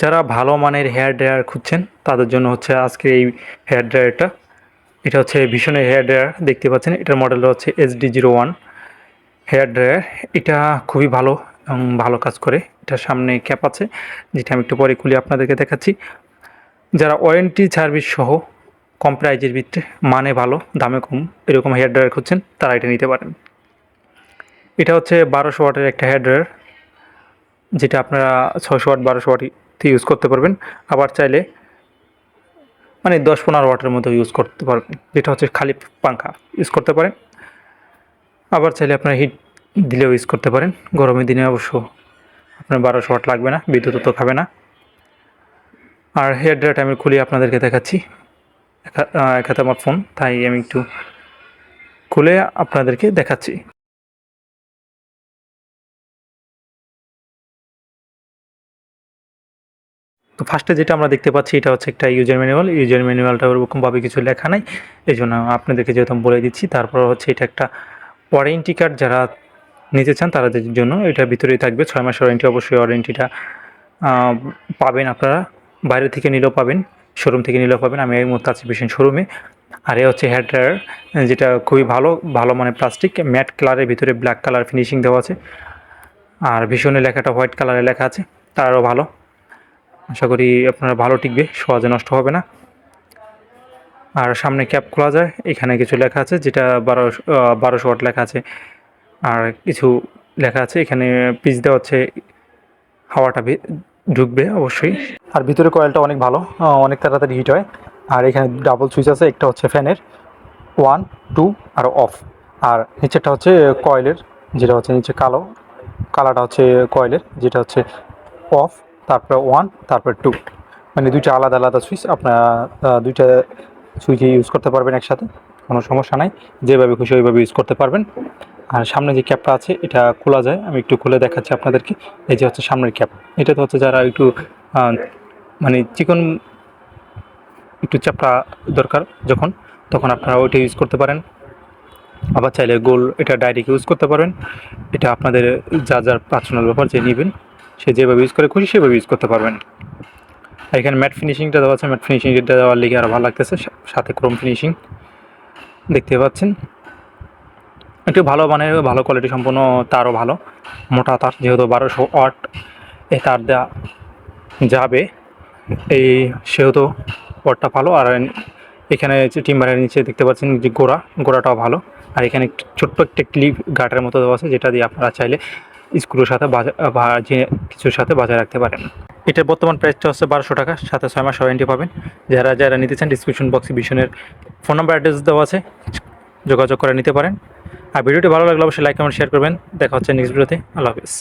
যারা ভালো মানের হেয়ার ড্রায়ার খুঁজছেন, তাদের জন্য হচ্ছে আজকে এই হেয়ার ড্রায়ারটা এটা হচ্ছে ভীষণের হেয়ার ড্রায়ার দেখতে পাচ্ছেন? এটার মডেল হচ্ছে D zero one hair dryer এটা খুবই ভালো এবং ভালো কাজ করে। এটার সামনে ক্যাপ আছে, যেটা আমি একটু পরে খুলে আপনাদেরকে দেখাচ্ছি। যারা ওয়ারেন্টি সার্ভিস সহ কম প্রাইজের ভিতরে মানে ভালো, দামে কম এরকম হেয়ার ড্রায়ার খুঁজছেন, তারা এটা নিতে পারেন। এটা হচ্ছে বারোশো ওয়াটের একটা হেয়ার ড্রায়ার যেটা আপনারা ছয়শো ওয়াট, বারোশো ওয়াটতে ইউজ করতে পারবেন। আবার চাইলে মানে দশ পনেরো ওয়াটের মধ্যে ইউজ করতে পারবেন যেটা হচ্ছে খালি পাঙ্খা ইউজ করতে পারেন। আবার চাইলে আপনারা হিট দিলেও ইউজ করতে পারেন। গরমের দিনে অবশ্য আপনার বারোশো ওয়াট লাগবে না, বিদ্যুৎ তো খাবে না। আর হেয়ার ড্রায়ারটা আমি খুলে আপনাদেরকে দেখাচ্ছি। এক হাতে আমার ফোন তাই আমি একটু খুলে আপনাদেরকে দেখাচ্ছি। তো ফার্স্টে যেটা আমরা দেখতে পাচ্ছি, এটা হচ্ছে একটা ইউজার ম্যানুয়াল ইউজার ম্যানুয়ালটা ওরকমভাবে কিছু লেখা নাই এই জন্য আপনাদেরকে যেহেতু বলে দিচ্ছি, তারপর হচ্ছে এটা একটা ওয়ারেন্টি কার্ড যারা নিতে চান, তাদের জন্য এটার ভিতরেই থাকবে। ছয় মাসের ওয়ারেন্টি অবশ্যই ওয়ারেন্টিটা পাবেন আপনারা। বাইরে থেকে নিলেও পাবেন শোরুম থেকে নিলেও পাবেন। আমি এই মুহূর্তে আছি ভীষণ শোরুমে আর এ হচ্ছে হেয়ার ড্রায়ার যেটা খুবই ভালো ভালো মানে প্লাস্টিক ম্যাট কালারের ভিতরে ব্ল্যাক কালার ফিনিশিং দেওয়া আছে। আর ভীষণের লেখাটা হোয়াইট কালারে লেখা আছে, তারও ভালো। আশা করি আপনারা ভালো টিকবে সহজে নষ্ট হবে না। আর সামনে ক্যাপ খোলা যায়, এখানে কিছু লেখা আছে যেটা বারোশো বারোশো ওয়াট লেখা আছে। আর কিছু লেখা আছে, এখানে পিচ দেওয়া হচ্ছে, হাওয়াটা ঢুকবে অবশ্যই। আর ভিতরে কয়েলটা অনেক ভালো অনেক তাড়াতাড়ি হিট হয়। আর এখানে ডাবল সুইচ আছে, একটা হচ্ছে ফ্যানের, ওয়ান, টু আর অফ। আর নিচেরটা হচ্ছে কয়েলের, যেটা হচ্ছে নিচে কালো, কালারটা হচ্ছে কয়েলের, যেটা হচ্ছে অফ। তারপরে ওয়ান তারপরে টু মানে দুইটা আলাদা আলাদা সুইচ আপনারা দুইটা সুইচ ইউজ করতে পারবেন একসাথে, কোনো সমস্যা নাই। যেভাবে খুশি ওইভাবে ইউজ করতে পারবেন। আর সামনে যে ক্যাপটা আছে, এটা খোলা যায়। আমি একটু খুলে দেখাচ্ছি আপনাদেরকে। এই যে হচ্ছে সামনের ক্যাপ এটা তো হচ্ছে যারা একটু মানে চিকন একটু চাপটা দরকার যখন, তখন আপনারা ওইটা ইউজ করতে পারেন। আবার চাইলে গোল এটা ডাইরেক্ট ইউজ করতে পারেন এটা আপনাদের যা যার পার্সোনাল ব্যাপার যে নেবেন। সে যেভাবে ইউজ করে খুশি, সেভাবে ইউজ করতে পারবেন। এখানে ম্যাট ফিনিশিংটা দেওয়া আছে। ম্যাট ফিনিশিংটা দেওয়ার লিগে আরও ভালো লাগতেছে। সাথে ক্রোম ফিনিশিং দেখতে পাচ্ছেন। একটু ভালো মানে ভালো কোয়ালিটি সম্পন্ন তারও ভালো। মোটা তার, যেহেতু বারোশো ওয়াট এই তার দেওয়া যাবে। এই সেহেতু ওয়াটটা ভালো। আর এখানে টিম্বারের নিচে দেখতে পাচ্ছেন যে গোড়া, গোড়াটাও ভালো। আর এখানে ছোট্ট একটা ক্লিপ গাটের মতো দেওয়া আছে, যেটা দিয়ে আপনারা চাইলে স্ক্রুর সাথে যে কিছুর সাথে বাজায় রাখতে পারেন। এটার বর্তমান প্রাইসটা হচ্ছে বারোশো টাকা, সাথে ছয় মাস ওয়ারেন্টি পাবেন। যারা যারা নিতে চান ডিসক্রিপশন বক্সে ভীষণের ফোন নাম্বার অ্যাড্রেস দেওয়া আছে, যোগাযোগ করে নিতে পারেন। আর ভিডিওটি ভালো লাগলে অবশ্যই লাইক কমেন্ট শেয়ার করবেন। দেখা হচ্ছে নেক্সট ভিডিওতে আল্লাহ হাফিজ।